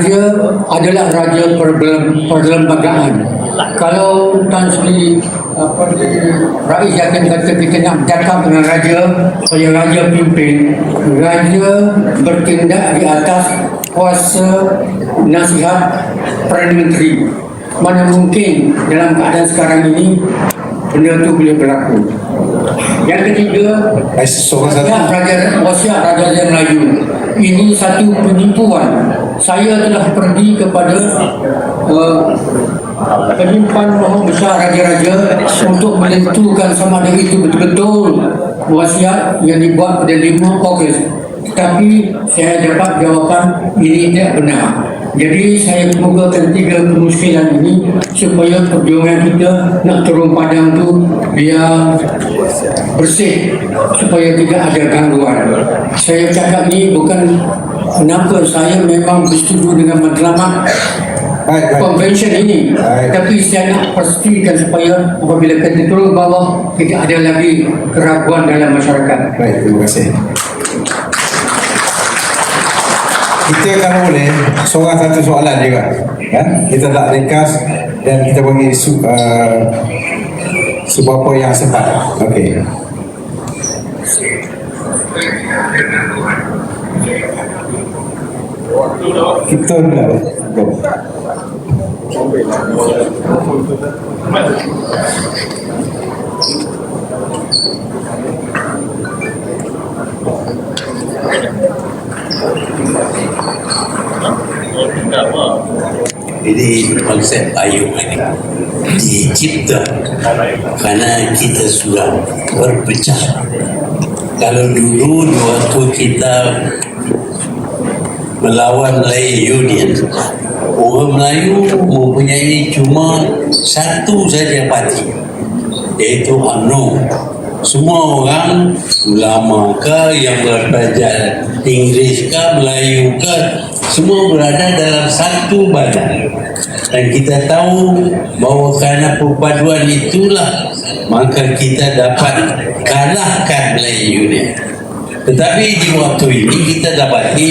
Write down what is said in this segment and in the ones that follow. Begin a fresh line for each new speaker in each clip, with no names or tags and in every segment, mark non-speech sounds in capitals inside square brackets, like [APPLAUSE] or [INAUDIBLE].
raja adalah raja perlem- perlembagaan. Kalau Tan Sri apa Rais akan kata kita nak bercakap dengan raja supaya raja pimpin raja bertindak di atas kuasa nasihat Perdana Menteri mana mungkin dalam keadaan sekarang ini benda tu boleh berlaku. Yang ketiga
Eh, seorang satu.
wasiat Raja Wasiat Raja Raja Melayu. Ini satu penipuan. Saya telah pergi kepada uh, penyimpan maha besar raja-raja untuk menentukan sama ada itu betul-betul wasiat yang dibuat pada 5 Ogos tetapi saya dapat jawapan ini tidak benar jadi saya kemukakan tiga kemuskilan ini supaya perjuangan kita nak turun padang tu biar bersih supaya tidak ada gangguan. Saya cakap ni bukan kenapa saya memang bersetuju dengan matlamat convention ini
Baik.
tapi saya nak pastikan supaya apabila kita turun bawah tidak ada lagi keraguan dalam masyarakat.
Baik, terima kasih. Kita kalau boleh seorang satu soalan juga. Ya? Kita tak ringkas dan kita bagi su, uh, seberapa yang sempat. Okey. Kita dah.
Jadi konsep payung ini dicipta karena kita sudah berpecah. Kalau dulu waktu kita melawan Malay Union, orang Melayu mempunyai cuma satu saja parti, iaitu UMNO. Semua orang ulama ke yang belajar Inggeris ke Melayu ke semua berada dalam satu badan. Dan kita tahu bahawa kerana perpaduan itulah maka kita dapat kalahkan Melayu Union tetapi di waktu ini kita dapati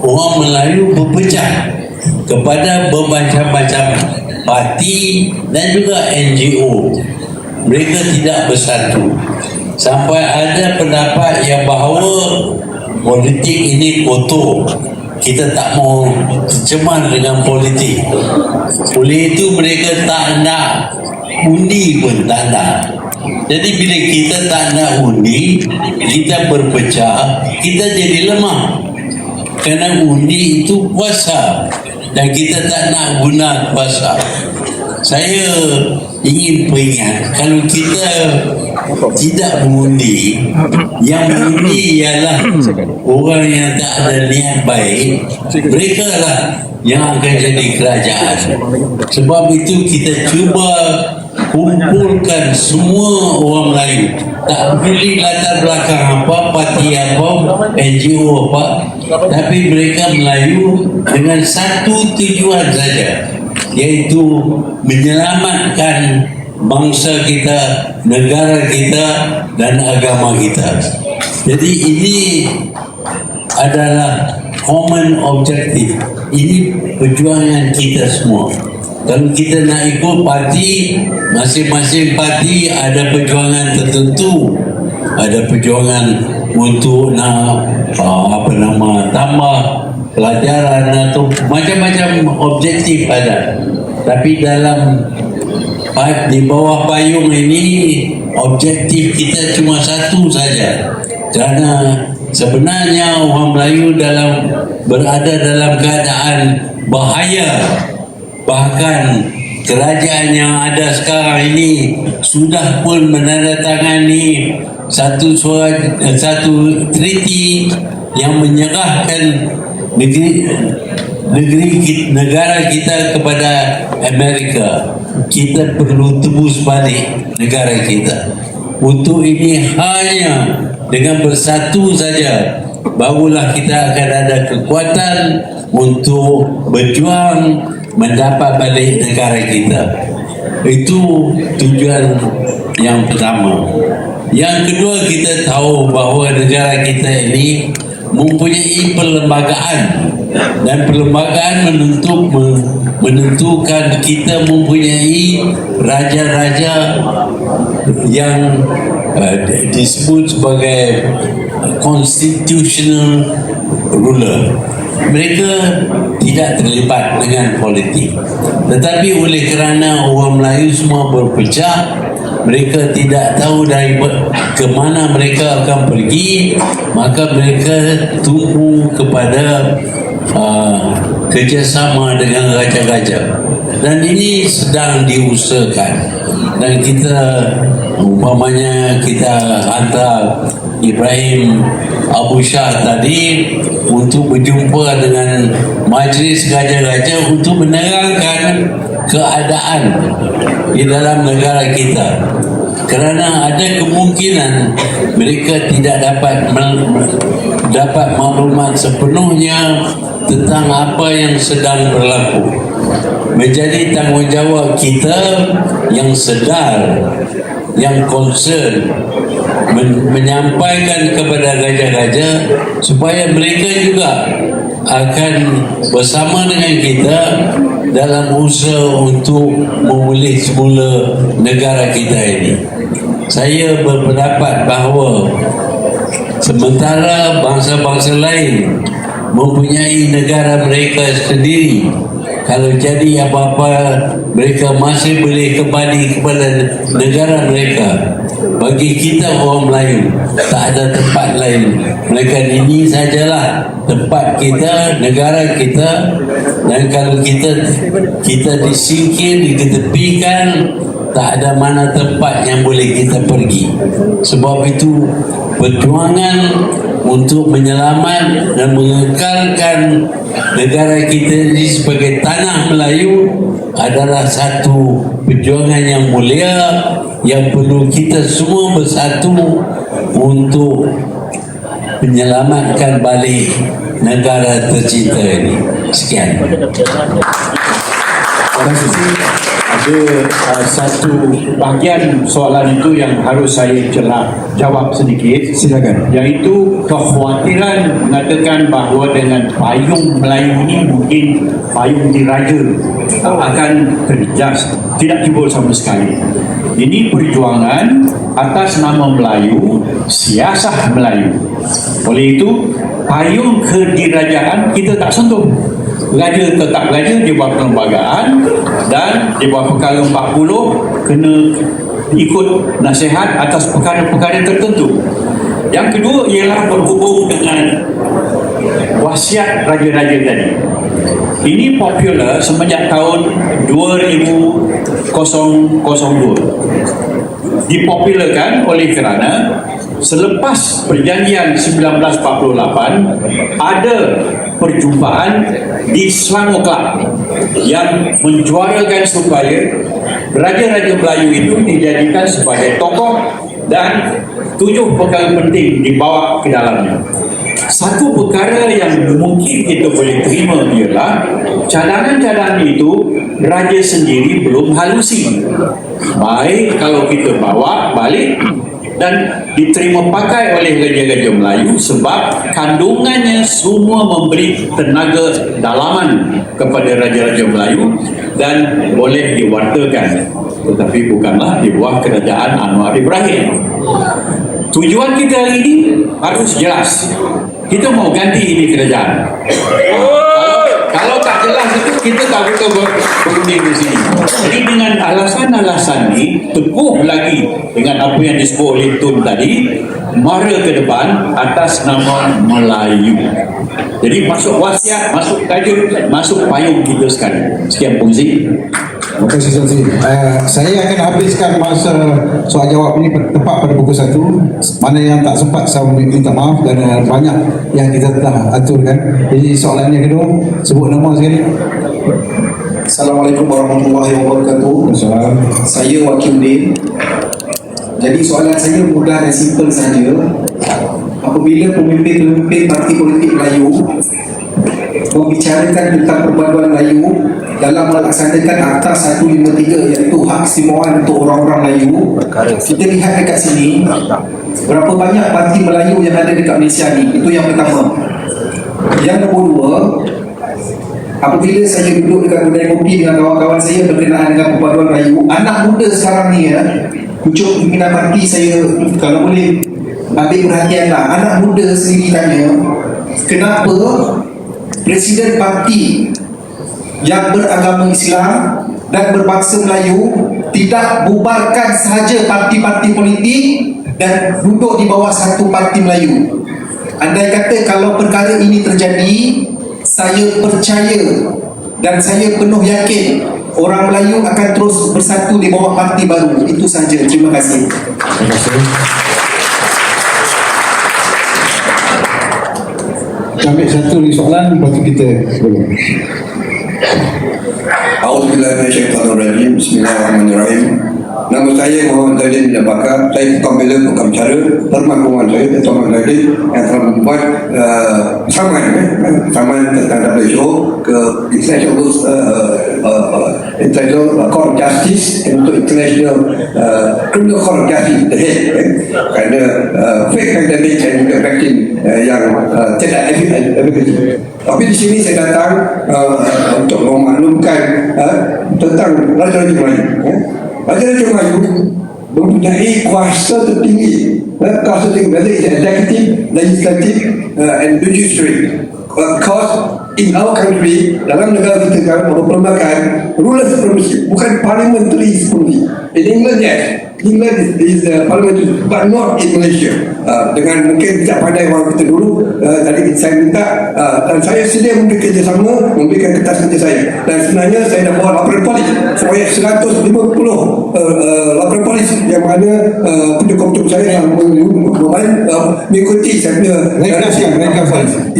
orang Melayu berpecah kepada bermacam-macam parti dan juga NGO mereka tidak bersatu. Sampai ada pendapat yang bahawa politik ini kotor. Kita tak mau tercemar dengan politik. Oleh itu mereka tak nak undi pun tak nak. Jadi bila kita tak nak undi kita berpecah kita jadi lemah. Kerana undi itu kuasa. Dan kita tak nak guna kuasa saya ingin peringat kalau kita tidak mengundi yang mengundi ialah orang yang tak ada niat baik mereka lah yang akan jadi kerajaan. Sebab itu kita cuba kumpulkan semua orang Melayu tak pilih latar belakang apa parti apa NGO apa tapi mereka Melayu dengan satu tujuan saja iaitu menyelamatkan bangsa kita, negara kita dan agama kita. Jadi ini adalah common objective. Ini perjuangan kita semua. Kalau kita nak ikut parti, masing-masing parti ada perjuangan tertentu. Ada perjuangan untuk nak uh, apa nama tambah pelajaran atau macam-macam objektif ada. Tapi dalam di bawah payung ini objektif kita cuma satu saja. Kerana sebenarnya orang Melayu dalam berada dalam keadaan bahaya. Bahkan kerajaan yang ada sekarang ini sudah pun menandatangani satu surat satu treaty yang menyerahkan negeri negeri negara kita kepada Amerika. Kita perlu tebus balik negara kita. Untuk ini hanya dengan bersatu saja barulah kita akan ada kekuatan untuk berjuang mendapat balik negara kita. Itu tujuan yang pertama yang kedua kita tahu bahawa negara kita ini mempunyai perlembagaan. Dan perlembagaan menentuk menentukan kita mempunyai raja-raja yang uh, disebut sebagai constitutional ruler. Mereka tidak terlibat dengan politik. Tetapi oleh kerana orang Melayu semua berpecah mereka tidak tahu dari ke mana mereka akan pergi maka mereka tumpu kepada uh, kerjasama dengan raja-raja. Dan ini sedang diusahakan. Dan kita umpamanya kita hantar Ibrahim Abu Shah tadi untuk berjumpa dengan majlis raja-raja untuk menerangkan keadaan di dalam negara kita. Kerana ada kemungkinan mereka tidak dapat dapat maklumat sepenuhnya tentang apa yang sedang berlaku. Menjadi tanggungjawab kita yang sedar yang concern men- menyampaikan kepada raja-raja supaya mereka juga akan bersama dengan kita dalam usaha untuk memulih semula negara kita ini. Saya berpendapat bahawa sementara bangsa-bangsa lain mempunyai negara mereka sendiri kalau jadi apa-apa mereka masih boleh kembali kepada negara mereka bagi kita orang Melayu tak ada tempat lain. Mereka ini sajalah tempat kita negara kita. Dan kalau kita kita disingkir diketepikan tak ada mana tempat yang boleh kita pergi sebab itu perjuangan untuk menyelamat dan mengekalkan negara kita ini sebagai tanah Melayu adalah satu perjuangan yang mulia yang perlu kita semua bersatu untuk menyelamatkan balik negara tercinta ini. Sekian.
Terima kasih. Ada uh, satu bahagian soalan itu yang harus saya jelas jawab sedikit.
Silakan.
Iaitu kekhawatiran mengatakan bahawa dengan payung Melayu ini mungkin payung diraja akan terjejas. Tidak timbul sama sekali. Ini perjuangan atas nama Melayu, siasah Melayu. Oleh itu, payung kedirajaan kita tak sentuh. Raja tetap raja di bawah perlembagaan dan di bawah perkara 40 kena ikut nasihat atas perkara-perkara tertentu. Yang kedua ialah berhubung dengan wasiat raja-raja tadi. Ini popular semenjak tahun 2002 dipopularkan oleh kerana selepas perjanjian 1948 ada perjumpaan di Selangor Club yang menjuarakan supaya Raja-Raja Melayu itu dijadikan sebagai tokoh dan tujuh perkara penting dibawa ke dalamnya. Satu perkara yang mungkin kita boleh terima ialah cadangan-cadangan itu raja sendiri belum halusi. Baik kalau kita bawa balik dan diterima pakai oleh Raja-Raja Melayu sebab kandungannya semua memberi tenaga dalaman kepada Raja-Raja Melayu dan boleh diwartakan. Tetapi bukanlah di bawah kerajaan Anwar Ibrahim. Tujuan kita hari ini harus jelas. Kita mau ganti ini kerajaan. Kalau, kalau tak jelas kita tak betul ber- berunding di sini jadi dengan alasan-alasan ini teguh lagi dengan apa yang disebut oleh Tun tadi mara ke depan atas nama Melayu jadi masuk wasiat, masuk tajuk, masuk payung kita sekarang. Sekian fungsi.
Terima kasih. Uh, saya akan habiskan masa soal jawab ini tepat pada pukul satu. Mana yang tak sempat saya minta maaf kerana banyak yang kita telah aturkan. Jadi soalan yang kedua, sebut nama sekali.
Assalamualaikum warahmatullahi wabarakatuh.
Assalamualaikum.
Saya Wakil Din. Jadi soalan saya mudah dan simple saja. Apabila pemimpin-pemimpin parti politik Melayu membicarakan tentang perpaduan Melayu, dalam melaksanakan Akta 153 iaitu hak istimewaan untuk orang-orang Melayu. Kita lihat dekat sini berapa banyak parti Melayu yang ada dekat Malaysia ni? Itu yang pertama. Yang nombor dua apabila saya duduk dekat kedai kopi dengan kawan-kawan saya berkenaan dengan perpaduan Melayu anak muda sekarang ni ya pucuk pimpinan parti saya kalau boleh ambil perhatian lah anak muda sendiri tanya kenapa Presiden parti yang beragama Islam dan berbangsa Melayu tidak bubarkan sahaja parti-parti politik dan duduk di bawah satu parti Melayu. Andai kata kalau perkara ini terjadi, saya percaya dan saya penuh yakin orang Melayu akan terus bersatu di bawah parti baru. Itu saja. Terima kasih.
Terima kasih. Ambil satu lagi soalan, tu kita boleh.
Auzubillahiminasyaitanirrajim Bismillahirrahmanirrahim. Nama saya Muhammad Zaidin bin Bakar Saya pembela bukan bicara Permakluman saya Dato' Muhammad Zaidin Yang telah membuat uh, Saman eh, Saman tentang WHO Ke International uh, uh, uh, International Court of Justice Dan untuk International uh, Criminal Court of Justice The Hague eh, Kerana uh, Fake pandemic Dan juga vaksin uh, Yang uh, tidak efektif tapi di sini saya datang uh, untuk memaklumkan uh, tentang Raja-Raja Melayu. Uh. Raja-Raja Melayu mempunyai kuasa tertinggi. Uh, kuasa tertinggi, it's executive, legislative uh, and judiciary. Uh, Because in our country, dalam negara kita kan, perlembagaan ruler supremacy, bukan parliamentary supremacy. In England, yes. England is, is uh, parliamentary, but not in Malaysia. Uh, dengan mungkin tidak pandai orang kita dulu, uh, tadi saya minta uh, dan saya sedia memberi kerjasama, memberikan kertas kerja saya. Dan sebenarnya saya dah bawa laporan polis proyek 150 uh, uh, laporan polis yang mana uh, pendukung-pendukung saya yang memain uh, mengikuti saya punya.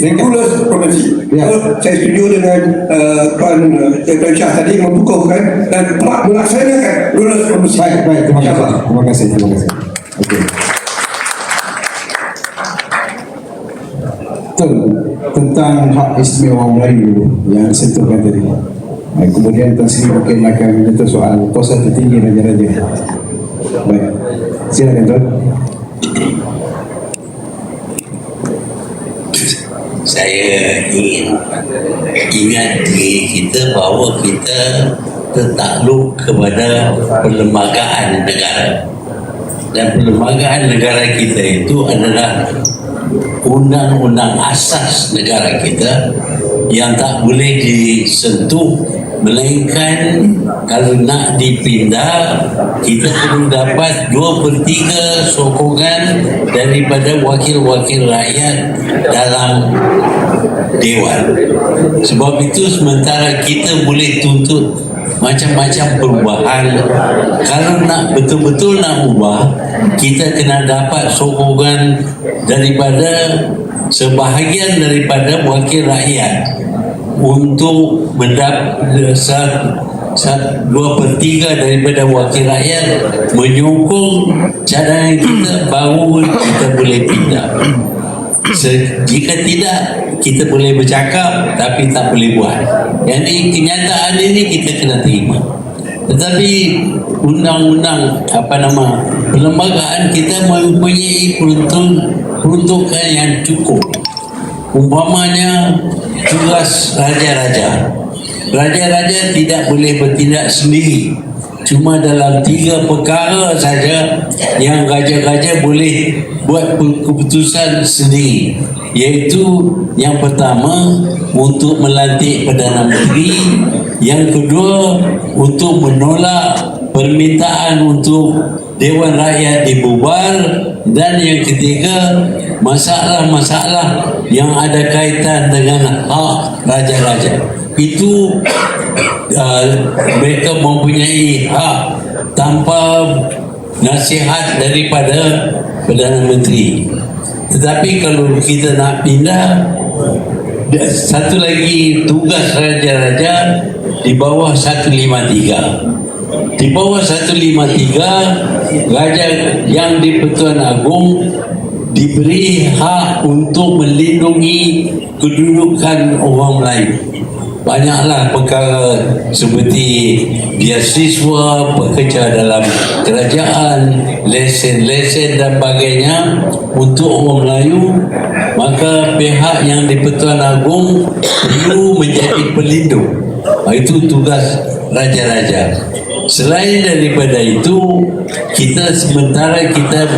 Ringkas.
Rules supremacy.
Ya.
Uh, saya setuju dengan uh, Tuan uh, Tuan Syah tadi membukukan dan melaksanakan rules supremacy.
Baik, baik. Terima kasih. Terima kasih. Terima kasih. Okey. Betul. Tentang hak istimewa Melayu yang disentuhkan tadi. Eh, Kemudian Tuan Sri mungkin akan menyentuh soal kuasa tertinggi raja-raja. Baik. Silakan Tuan.
saya ingin ingat diri kita bahawa kita tertakluk kepada perlembagaan negara. Dan perlembagaan negara kita itu adalah undang-undang asas negara kita yang tak boleh disentuh melainkan kalau nak dipindah kita perlu dapat dua per tiga sokongan daripada wakil-wakil rakyat dalam dewan. Sebab itu sementara kita boleh tuntut macam-macam perubahan. Kalau nak betul-betul nak ubah kita kena dapat sokongan daripada sebahagian daripada wakil rakyat untuk mendapat dua per tiga daripada wakil rakyat menyokong cadangan kita baru kita boleh pindah Se- jika tidak kita boleh bercakap tapi tak boleh buat. Yang ini kenyataan ini kita kena terima. Tetapi undang-undang apa nama perlembagaan kita mempunyai peruntung, peruntukan yang cukup umpamanya tugas raja-raja. Raja-raja tidak boleh bertindak sendiri. Cuma dalam tiga perkara saja yang raja-raja boleh buat keputusan sendiri. Iaitu yang pertama untuk melantik Perdana Menteri. Yang kedua untuk menolak permintaan untuk Dewan Rakyat dibubar dan yang ketiga masalah-masalah yang ada kaitan dengan hak raja-raja. Itu uh, mereka mempunyai hak tanpa nasihat daripada Perdana Menteri. Tetapi kalau kita nak pindah da- satu lagi tugas raja-raja di bawah 153 di bawah 153 raja yang di Pertuan Agong diberi hak untuk melindungi kedudukan orang Melayu. Banyaklah perkara seperti biasiswa, pekerja dalam kerajaan, lesen-lesen dan sebagainya untuk orang Melayu maka pihak yang di Pertuan Agong perlu menjadi pelindung. Itu tugas raja-raja selain daripada itu kita sementara kita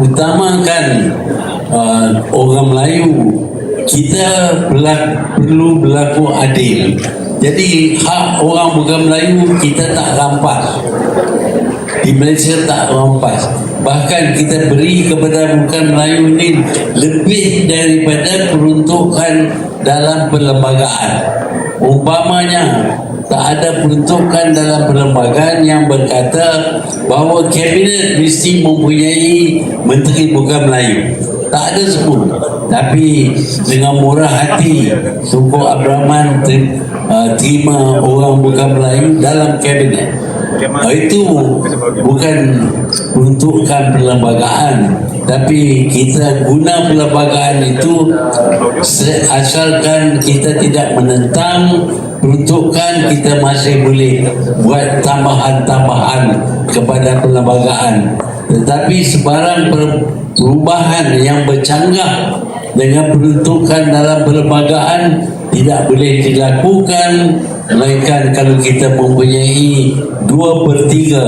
utamakan uh, orang Melayu kita berlaku, perlu berlaku adil. Jadi hak orang bukan Melayu kita tak rampas. Di Malaysia tak rampas. Bahkan kita beri kepada bukan Melayu ini lebih daripada peruntukan dalam perlembagaan umpamanya tak ada peruntukan dalam perlembagaan yang berkata bahawa kabinet mesti mempunyai menteri bukan Melayu tak ada semua tapi dengan murah hati Tunku Abraman ter, uh, terima orang bukan Melayu dalam kabinet itu bukan peruntukan perlembagaan tapi kita guna perlembagaan itu asalkan kita tidak menentang peruntukan kita masih boleh buat tambahan-tambahan kepada perlembagaan. Tetapi sebarang per- perubahan yang bercanggah dengan peruntukan dalam perlembagaan tidak boleh dilakukan melainkan kalau kita mempunyai dua per tiga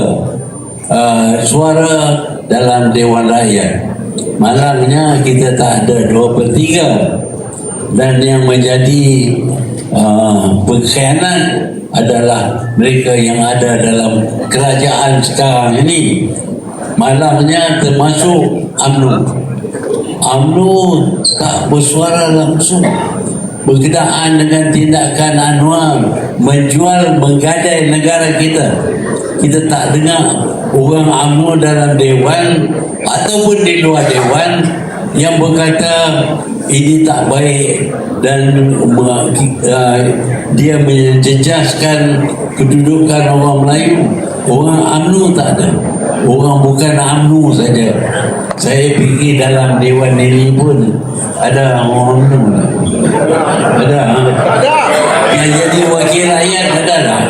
uh, suara dalam Dewan Rakyat. Malangnya kita tak ada dua per tiga. Dan yang menjadi uh, pengkhianat adalah mereka yang ada dalam kerajaan sekarang ini. Malangnya termasuk UMNO UMNO tak bersuara langsung berkenaan dengan tindakan Anwar menjual menggadai negara kita. Kita tak dengar orang UMNO dalam dewan ataupun di luar dewan yang berkata ini tak baik. Dan uh, dia menjejaskan kedudukan orang Melayu. Orang UMNO tak ada. Orang bukan UMNO saja saya fikir dalam dewan ini pun ada orang UMNO tak? ada ha? yang jadi wakil rakyat ada tak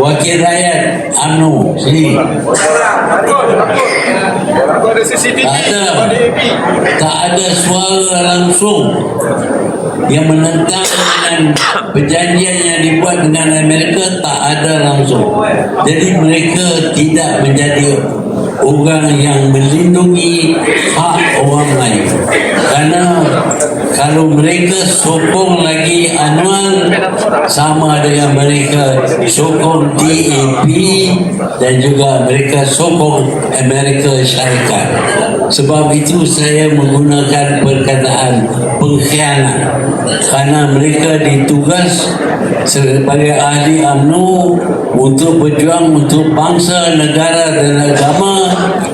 wakil rakyat UMNO sini tak ada tak ada suara langsung. Yang menentang dengan perjanjian yang dibuat dengan Amerika tak ada langsung. Jadi mereka tidak menjadi orang yang melindungi hak orang Melayu kerana kalau mereka sokong lagi Anwar sama dengan mereka sokong DAP dan juga mereka sokong Amerika Syarikat sebab itu saya menggunakan perkataan pengkhianat kerana mereka ditugas sebagai ahli UMNO untuk berjuang untuk bangsa, negara dan agama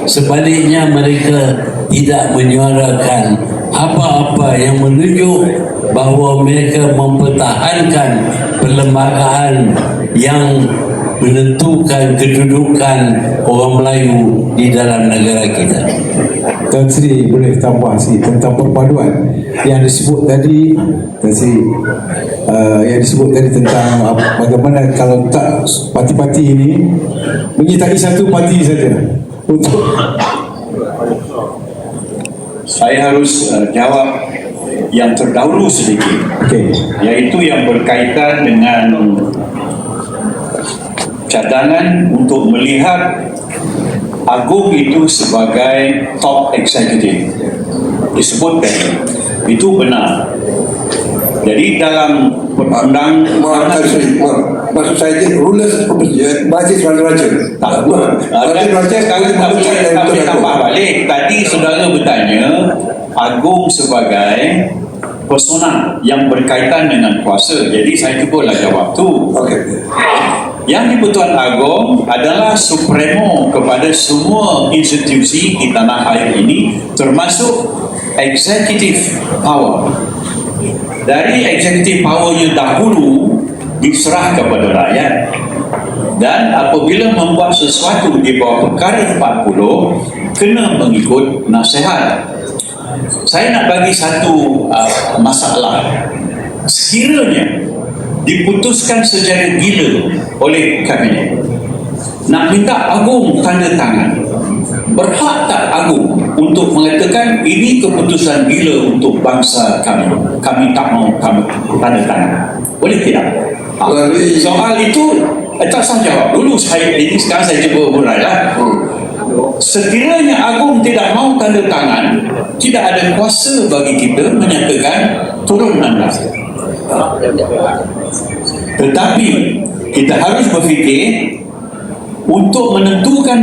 sebaliknya mereka tidak menyuarakan apa-apa yang menunjuk bahawa mereka mempertahankan perlembagaan yang menentukan kedudukan orang Melayu di dalam negara kita.
Tuan Sri boleh tambah sikit tentang perpaduan. Yang disebut tadi Tuan Sri uh, yang disebut tadi tentang uh, bagaimana kalau tak parti-parti ini menyertai satu parti saja. Untuk
Saya harus uh, jawab yang terdahulu sedikit.
Okey.
Yaitu yang berkaitan dengan cadangan untuk melihat Agung itu sebagai top executive. Disebut tadi itu benar. Jadi dalam undang
Maaf, sorry, sorry. Maaf. Maksud saya itu rulers Majlis Raja-Raja.
tak
Majlis Raja
sekarang tapi
betul
tambah balik. Tadi saudara bertanya Agung sebagai persona yang berkaitan dengan kuasa. Jadi saya cubalah jawab tu.
Okey.
Yang di-Pertuan Agong adalah supremo kepada semua institusi di tanah air ini termasuk executive power. Dari executive powernya dahulu diserah kepada rakyat dan apabila membuat sesuatu di bawah perkara 40 kena mengikut nasihat. Saya nak bagi satu uh, masalah sekiranya diputuskan secara gila oleh kabinet. Nak minta agung tanda tangan. Berhak tak agung untuk mengatakan ini keputusan gila untuk bangsa kami? Kami tak mau kami tanda tangan. Boleh tidak? Ha, soal itu eh, tak saya jawab. Dulu saya ini sekarang saya cuba hurai lah. Sekiranya agung tidak mau tanda tangan tidak ada kuasa bagi kita menyatakan turun anda tetapi kita harus berfikir untuk menentukan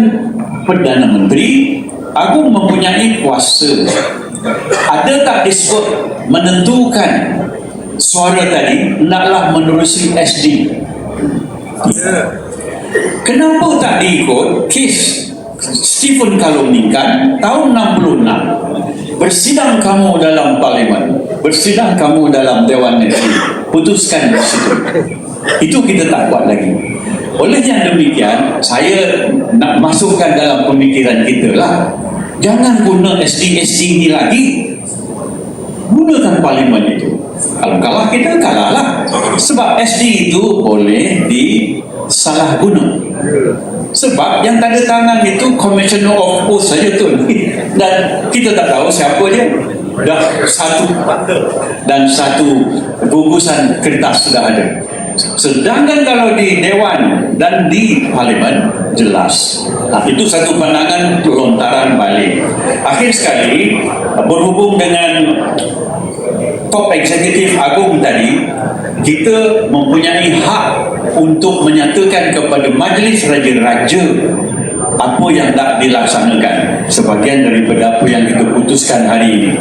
Perdana Menteri Agung mempunyai kuasa. Ada tak disebut menentukan suara tadi naklah menerusi SD kenapa tak diikut kes Stephen Kalumnikan tahun 66 bersidang kamu dalam parlimen. Bersidang kamu dalam Dewan Negeri. Putuskan di situ. Itu kita tak buat lagi. Oleh yang demikian saya nak masukkan dalam pemikiran kita lah. Jangan guna SD-SD ini lagi. Gunakan parlimen itu. Kalau kalah kita kalah lah. Sebab SD itu boleh disalah guna. Sebab yang tanda tangan itu Commissioner of Post saja tu. [LAUGHS] Dan kita tak tahu siapa dia. Dah satu. Dan satu gugusan kertas sudah ada. Sedangkan kalau di Dewan dan di Parlimen jelas. Nah, itu satu pandangan lontaran balik. Akhir sekali berhubung dengan top eksekutif agung tadi kita mempunyai hak untuk menyatakan kepada majlis raja-raja apa yang tak dilaksanakan sebahagian daripada apa yang kita putuskan hari ini.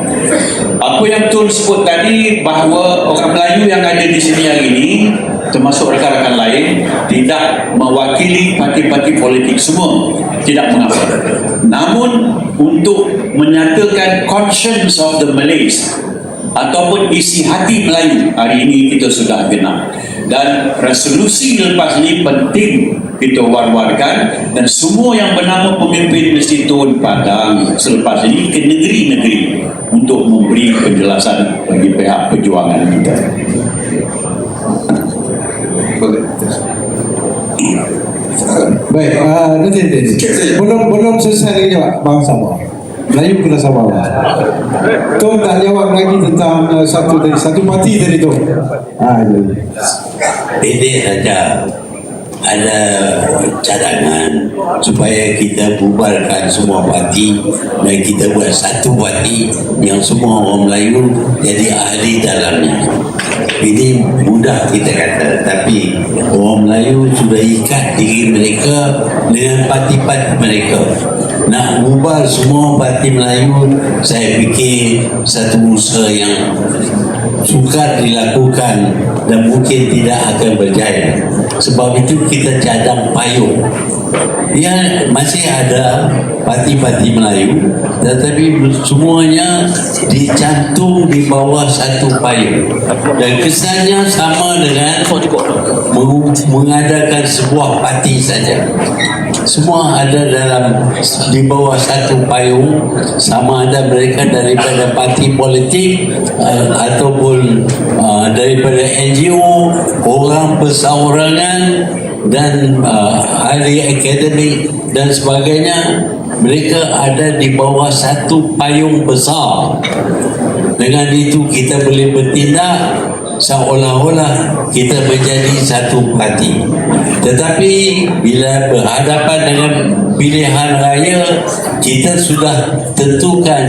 Apa yang Tun sebut tadi bahawa orang Melayu yang ada di sini hari ini termasuk rakan-rakan lain tidak mewakili parti-parti politik semua tidak mengapa. Namun untuk menyatakan conscience of the Malays ataupun isi hati Melayu hari ini kita sudah genap dan resolusi lepas ini penting kita war-warkan dan semua yang bernama pemimpin mesti turun padang selepas ini ke negeri-negeri untuk memberi penjelasan bagi pihak perjuangan kita
Boleh.
Baik, uh, nanti, nanti. Belum belum selesai lagi jawab Bang Sama. Melayu kena sama. Tuan tak jawab lagi tentang uh, satu tadi satu parti tadi. Ah, jadi.
pendek saja ada cadangan supaya kita bubarkan semua parti dan kita buat satu parti yang semua orang Melayu jadi ahli dalamnya ini mudah kita kata tapi orang Melayu sudah ikat diri mereka dengan parti-parti mereka nak bubar semua parti Melayu saya fikir satu usaha yang sukar dilakukan dan mungkin tidak akan berjaya. Sebab itu kita cadang payung. Ya masih ada parti-parti Melayu tetapi semuanya dicantum di bawah satu payung. Dan kesannya sama dengan meng- mengadakan sebuah parti saja semua ada dalam di bawah satu payung. Sama ada mereka daripada parti politik uh, ataupun uh, daripada NGO orang perseorangan dan uh, ahli akademik dan sebagainya. Mereka ada di bawah satu payung besar dengan itu kita boleh bertindak seolah-olah kita menjadi satu parti. Tetapi bila berhadapan dengan pilihan raya kita sudah tentukan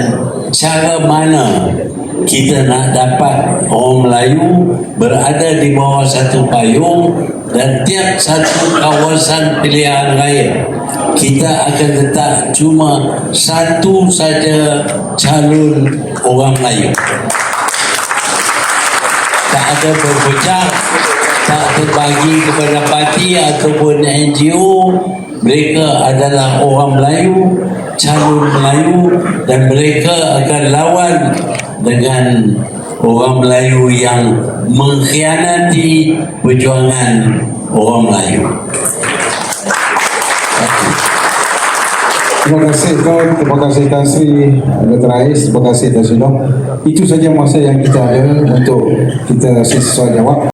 cara mana kita nak dapat orang Melayu berada di bawah satu payung dan tiap satu kawasan pilihan raya. Kita akan letak cuma satu saja calon orang Melayu. Tak ada berpecah tak terbagi kepada parti ataupun NGO mereka adalah orang Melayu calon Melayu dan mereka akan lawan dengan orang Melayu yang mengkhianati perjuangan orang Melayu
Terima kasih Tuan, terima kasih Tan Sri Dr. Ais, terima kasih Tan Sri Itu saja masa yang kita ada untuk kita sesi soal jawab.